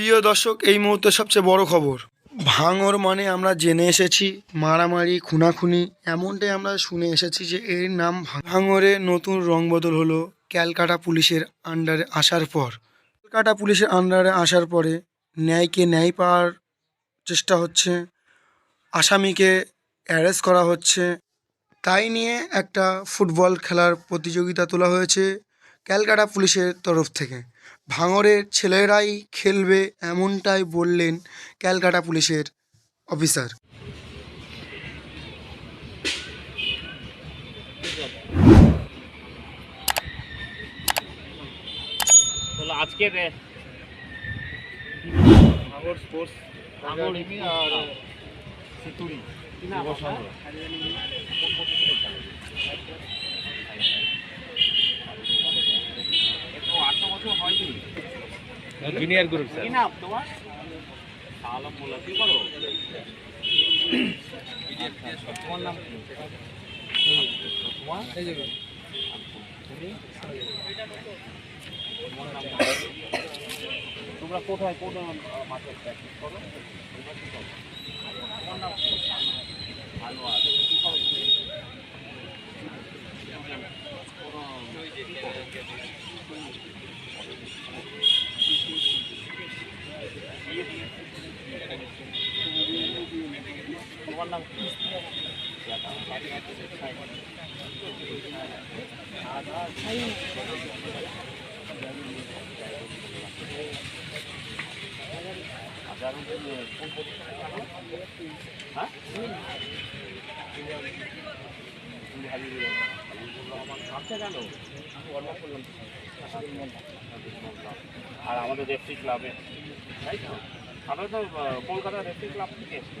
প্রিয় দর্শক, এই মুহূর্তে সবচেয়ে বড় খবর। ভাঙর মানে আমরা জেনে এসেছি, মারামারি, খুনাখুনি, এমনটাই আমরা শুনে এসেছি যে এর নাম ভাঙরে নতুন রং বদল হলো ক্যালকাটা পুলিশের আন্ডারে আসার পর। ক্যালকাটা পুলিশের আন্ডারে আসার পরে ন্যায়কে ন্যায় পাওয়ার চেষ্টা হচ্ছে, আসামিকে অ্যারেস্ট করা হচ্ছে। তাই নিয়ে একটা ফুটবল খেলার প্রতিযোগিতা তোলা হয়েছে। ক্যালকাটা পুলিশের তরফ থেকে। ভাঙরের ছেলেরাই খেলবে এমনটাই বললেন ক্যালকাটা পুলিশের অফিসার। আজকের স্পোর্টস আর আঠারো বছর হয়নি জুনিয়র গ্রুপ স্যার কি নাম তোমার? আলম মোল্লা কি করো? তোমার নাম তোমার তুমি? তোমার নাম তোমরা কোথায় কোন মাঠে প্র্যাকটিস করো? তোমরা কি? করো? তোমার নাম আনোয়ার কি করো তুমি? কোনো- কি করো? তোমার নাম। আর আমাদের রেফ্রি ক্লাবে। তাই তো? আমরা তো আহ, কলকাতার রেফ্রি ক্লাব থেকে এসছি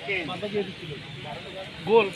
হ্যাঁ গোল